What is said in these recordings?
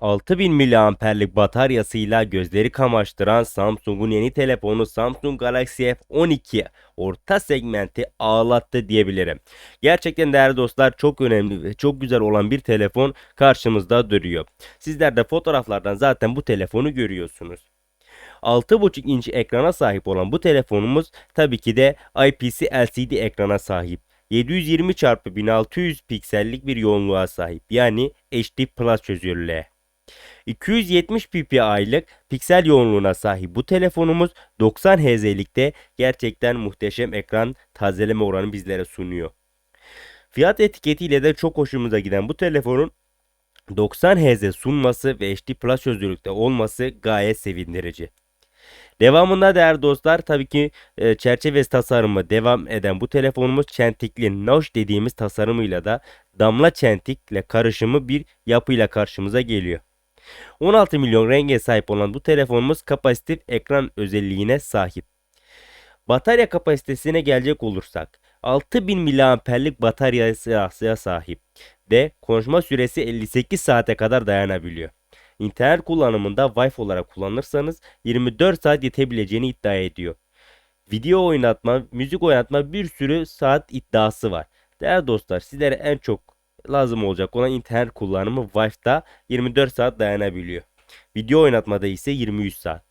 6000 miliamperlik bataryasıyla gözleri kamaştıran Samsung'un yeni telefonu Samsung Galaxy F12 orta segmenti ağlattı diyebilirim. Gerçekten değerli dostlar çok önemli ve çok güzel olan bir telefon karşımızda duruyor. Sizler de fotoğraflardan zaten bu telefonu görüyorsunuz. 6.5 inç ekrana sahip olan bu telefonumuz tabii ki de IPS LCD ekrana sahip. 720 x 1600 piksellik bir yoğunluğa sahip. Yani HD Plus çözünürlüğe. 270 ppi'lik piksel yoğunluğuna sahip bu telefonumuz 90 Hz'likte gerçekten muhteşem ekran tazeleme oranı bizlere sunuyor. Fiyat etiketiyle de çok hoşumuza giden bu telefonun 90 Hz sunması ve HD Plus çözünürlükte olması gayet sevindirici. Devamında değerli dostlar tabii ki e, çerçevesi tasarımı devam eden bu telefonumuz çentikli noş dediğimiz tasarımıyla da damla çentikle karışımı bir yapıyla karşımıza geliyor. 16 milyon renge sahip olan bu telefonumuz kapasitif ekran özelliğine sahip. Batarya kapasitesine gelecek olursak 6000 miliamperlik bataryasına sahip ve konuşma süresi 58 saate kadar dayanabiliyor. İnternet kullanımında Wi-Fi olarak kullanırsanız 24 saat yetebileceğini iddia ediyor. Video oynatma, müzik oynatma bir sürü saat iddiası var. Değerli dostlar sizlere en çok lazım olacak olan internet kullanımı Wi-Fi'da 24 saat dayanabiliyor. Video oynatmada ise 23 saat.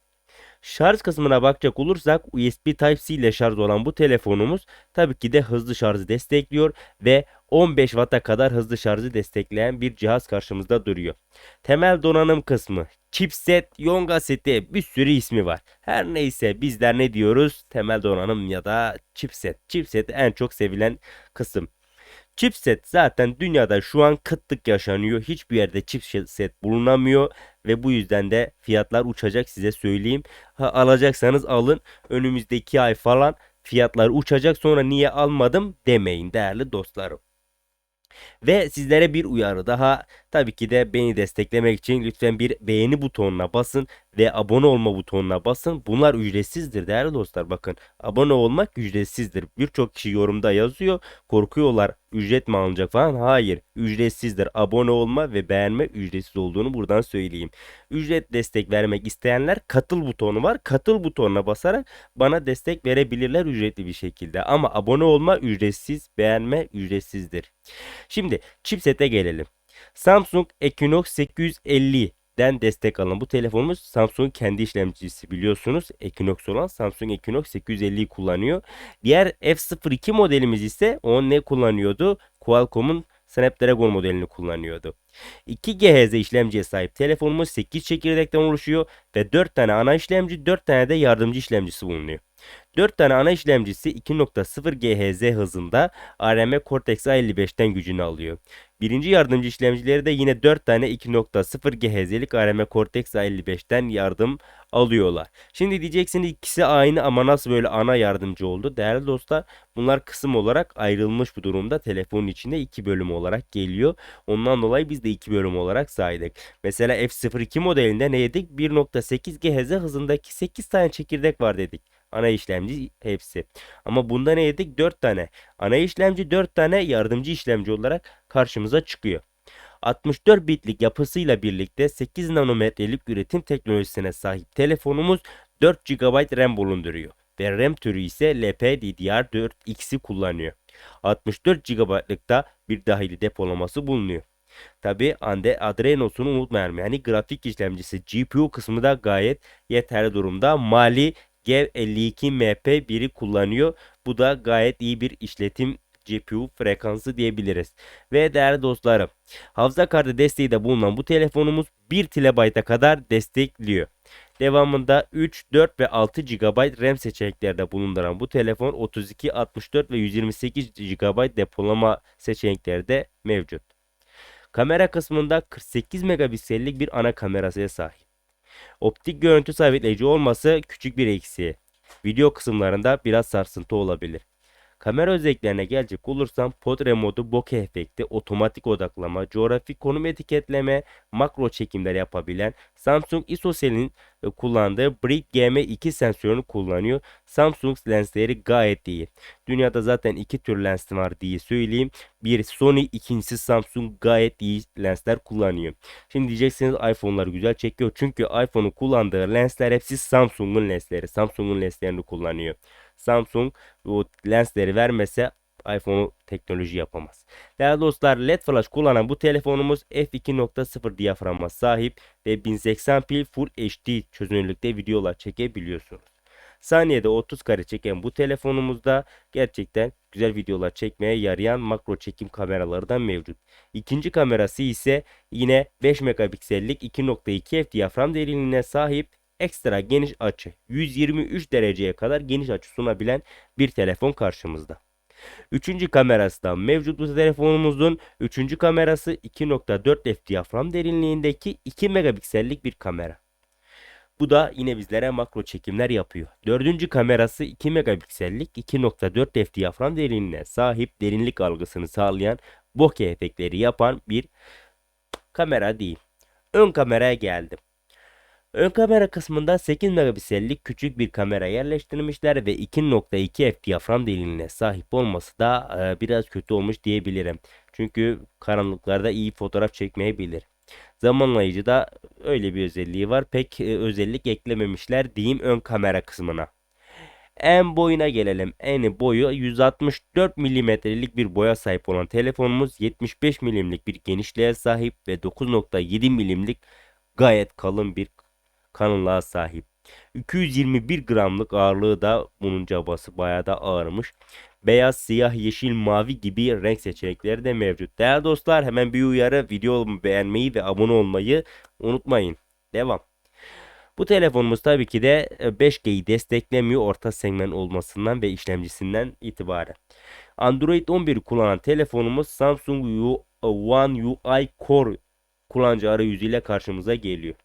Şarj kısmına bakacak olursak USB Type-C ile şarj olan bu telefonumuz tabii ki de hızlı şarjı destekliyor ve 15 Watt'a kadar hızlı şarjı destekleyen bir cihaz karşımızda duruyor. Temel donanım kısmı, chipset, Yonga seti bir sürü ismi var. Her neyse bizler ne diyoruz? Temel donanım ya da chipset. Chipset en çok sevilen kısım. Chipset zaten dünyada şu an kıtlık yaşanıyor. Hiçbir yerde chipset bulunamıyor ve bu yüzden de fiyatlar uçacak size söyleyeyim. Ha, alacaksanız alın. Önümüzdeki ay falan fiyatlar uçacak. Sonra niye almadım demeyin değerli dostlarım. Ve sizlere bir uyarı daha. Tabii ki de beni desteklemek için lütfen bir beğeni butonuna basın ve abone olma butonuna basın. Bunlar ücretsizdir değerli dostlar. Bakın abone olmak ücretsizdir. Birçok kişi yorumda yazıyor. Korkuyorlar ücret mi alınacak falan. Hayır ücretsizdir. Abone olma ve beğenme ücretsiz olduğunu buradan söyleyeyim. Ücret destek vermek isteyenler katıl butonu var. Katıl butonuna basarak bana destek verebilirler ücretli bir şekilde. Ama abone olma ücretsiz, beğenme ücretsizdir. Şimdi chipsete gelelim. Samsung Equinox 850 den destek alan bu telefonumuz Samsung'un kendi işlemcisi biliyorsunuz. Equinox olan Samsung Equinox 850'yi kullanıyor. Diğer F02 modelimiz ise o ne kullanıyordu? Qualcomm'un Snapdragon modelini kullanıyordu. 2 GHz işlemciye sahip telefonumuz 8 çekirdekten oluşuyor ve 4 tane ana işlemci 4 tane de yardımcı işlemcisi bulunuyor. 4 tane ana işlemcisi 2.0 GHz hızında ARM Cortex A55'ten gücünü alıyor. Birinci yardımcı işlemcileri de yine 4 tane 2.0 GHz'lik ARM Cortex A55'ten yardım alıyorlar. Şimdi diyeceksiniz ikisi aynı ama nasıl böyle ana yardımcı oldu? Değerli dostlar bunlar kısım olarak ayrılmış bu durumda. Telefonun içinde iki bölüm olarak geliyor. Ondan dolayı biz de iki bölüm olarak saydık. Mesela F02 modelinde ne dedik? 1.8 GHz hızındaki 8 tane çekirdek var dedik. Ana işlemci hepsi. Ama bunda ne dedik? 4 tane. Ana işlemci 4 tane yardımcı işlemci olarak karşımıza çıkıyor. 64 bitlik yapısıyla birlikte 8 nanometrelik üretim teknolojisine sahip telefonumuz 4 GB RAM bulunduruyor ve RAM türü ise LPDDR4X'i kullanıyor. 64 GB'lıkta bir dahili depolaması bulunuyor. Tabi Ande Adreno'sunu unutmayalım. Yani grafik işlemcisi GPU kısmı da gayet yeterli durumda. Mali G52MP1'i kullanıyor. Bu da gayet iyi bir işletim GPU frekansı diyebiliriz. Ve değerli dostlarım hafıza kartı desteği de bulunan bu telefonumuz 1 TB'a kadar destekliyor. Devamında 3, 4 ve 6 GB RAM seçeneklerde bulunduran bu telefon 32, 64 ve 128 GB depolama seçenekleri de mevcut. Kamera kısmında 48 megapiksellik bir ana kamerasıya sahip. Optik görüntü sabitleyici olması küçük bir eksiği. Video kısımlarında biraz sarsıntı olabilir. Kamera özelliklerine gelecek olursam portre modu, bokeh efekti, otomatik odaklama, coğrafi konum etiketleme, makro çekimler yapabilen Samsung ISOCELL'in e, kullandığı Brick GM2 sensörünü kullanıyor. Samsung lensleri gayet iyi. Dünyada zaten iki tür lens var diye söyleyeyim. Bir Sony, ikincisi Samsung gayet iyi lensler kullanıyor. Şimdi diyeceksiniz iPhone'lar güzel çekiyor. Çünkü iPhone'un kullandığı lensler hepsi Samsung'un lensleri. Samsung'un lenslerini kullanıyor. Samsung bu lensleri vermese iPhone'u teknoloji yapamaz. Değerli dostlar LED flash kullanan bu telefonumuz f2.0 diyaframa sahip ve 1080p Full HD çözünürlükte videolar çekebiliyorsunuz. Saniyede 30 kare çeken bu telefonumuzda gerçekten güzel videolar çekmeye yarayan makro çekim kameraları da mevcut. İkinci kamerası ise yine 5 megapiksellik 2.2 f diyafram derinliğine sahip ekstra geniş açı 123 dereceye kadar geniş açı sunabilen bir telefon karşımızda. Üçüncü kamerası da mevcut bu telefonumuzun üçüncü kamerası 2.4 f diyafram derinliğindeki 2 megapiksellik bir kamera. Bu da yine bizlere makro çekimler yapıyor. Dördüncü kamerası 2 megapiksellik 2.4 f diyafram derinliğine sahip derinlik algısını sağlayan bokeh efektleri yapan bir kamera değil. Ön kameraya geldim. Ön kamera kısmında 8 megapiksellik küçük bir kamera yerleştirmişler ve 2.2 f diyafram derinliğine sahip olması da e, biraz kötü olmuş diyebilirim. Çünkü karanlıklarda iyi fotoğraf çekmeyebilir. Zamanlayıcıda öyle bir özelliği var. Pek e, özellik eklememişler diyeyim ön kamera kısmına. En boyuna gelelim. En boyu 164 milimetrelik bir boya sahip olan telefonumuz 75 milimlik bir genişliğe sahip ve 9.7 milimlik gayet kalın bir kalınlığa sahip. 221 gramlık ağırlığı da bunun cabası bayağı da ağırmış. Beyaz, siyah, yeşil, mavi gibi renk seçenekleri de mevcut. Değerli dostlar hemen bir uyarı videomu beğenmeyi ve abone olmayı unutmayın. Devam. Bu telefonumuz tabii ki de 5G'yi desteklemiyor orta segment olmasından ve işlemcisinden itibaren. Android 11 kullanan telefonumuz Samsung One UI Core kullanıcı arayüzüyle karşımıza geliyor.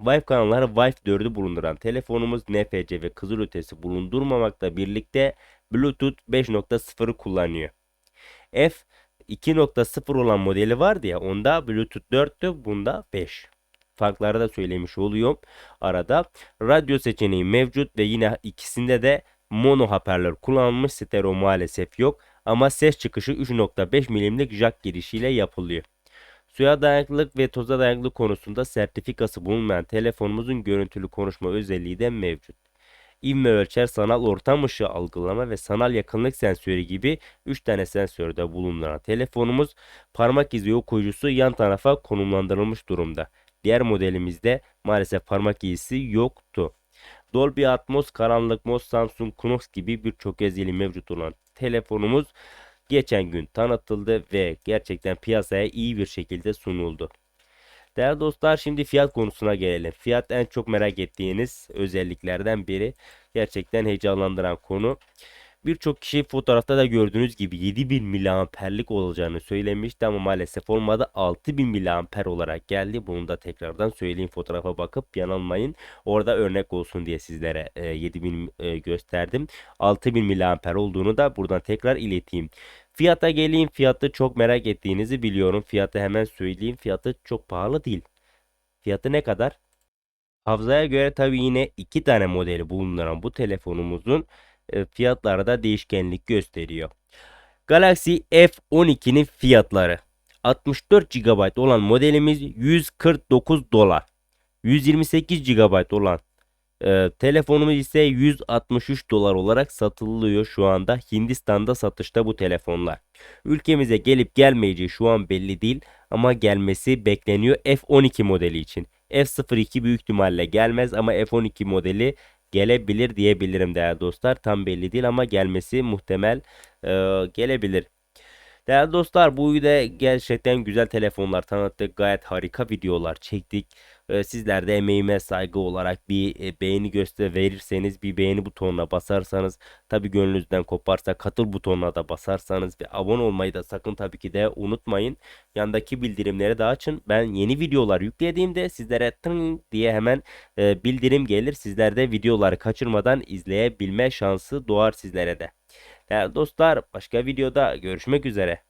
Wi-Fi kanalları Wi-Fi 4'ü bulunduran telefonumuz NFC ve kızılötesi bulundurmamakla birlikte Bluetooth 5.0'ı kullanıyor. F 2.0 olan modeli vardı ya onda Bluetooth 4'tü bunda 5. Farkları da söylemiş oluyorum. Arada radyo seçeneği mevcut ve yine ikisinde de mono hoparlör kullanılmış stereo maalesef yok. Ama ses çıkışı 3.5 milimlik jack girişiyle yapılıyor. Suya dayanıklılık ve toza dayanıklılık konusunda sertifikası bulunmayan telefonumuzun görüntülü konuşma özelliği de mevcut. İvme ölçer, sanal ortam ışığı algılama ve sanal yakınlık sensörü gibi 3 tane sensörde bulunan telefonumuz parmak izi okuyucusu yan tarafa konumlandırılmış durumda. Diğer modelimizde maalesef parmak izisi yoktu. Dolby Atmos, karanlık mod, Samsung Knox gibi birçok özelliği mevcut olan telefonumuz geçen gün tanıtıldı ve gerçekten piyasaya iyi bir şekilde sunuldu. Değerli dostlar şimdi fiyat konusuna gelelim. Fiyat en çok merak ettiğiniz özelliklerden biri. Gerçekten heyecanlandıran konu. Birçok kişi fotoğrafta da gördüğünüz gibi 7000 miliamperlik olacağını söylemişti ama maalesef olmadı. 6000 miliamper olarak geldi. Bunu da tekrardan söyleyeyim fotoğrafa bakıp yanılmayın. Orada örnek olsun diye sizlere e, 7000 e, gösterdim. 6000 miliamper olduğunu da buradan tekrar ileteyim. Fiyata geleyim. Fiyatı çok merak ettiğinizi biliyorum. Fiyatı hemen söyleyeyim. Fiyatı çok pahalı değil. Fiyatı ne kadar? Hafızaya göre tabii yine iki tane modeli bulunan bu telefonumuzun e, fiyatları da değişkenlik gösteriyor. Galaxy F12'nin fiyatları 64 GB olan modelimiz 149 dolar. 128 GB olan e, telefonumuz ise 163 dolar olarak satılıyor şu anda. Hindistan'da satışta bu telefonlar. Ülkemize gelip gelmeyeceği şu an belli değil ama gelmesi bekleniyor F12 modeli için. F02 büyük ihtimalle gelmez ama F12 modeli gelebilir diyebilirim değerli dostlar. Tam belli değil ama gelmesi muhtemel e, gelebilir. Değerli dostlar bu videoda gerçekten güzel telefonlar tanıttık. Gayet harika videolar çektik. Ee, sizler de emeğime saygı olarak bir e, beğeni göster verirseniz bir beğeni butonuna basarsanız tabi gönlünüzden koparsa katıl butonuna da basarsanız ve abone olmayı da sakın tabii ki de unutmayın. Yandaki bildirimleri de açın. Ben yeni videolar yüklediğimde sizlere tın diye hemen e, bildirim gelir. Sizler de videoları kaçırmadan izleyebilme şansı doğar sizlere de. Değerli dostlar başka videoda görüşmek üzere.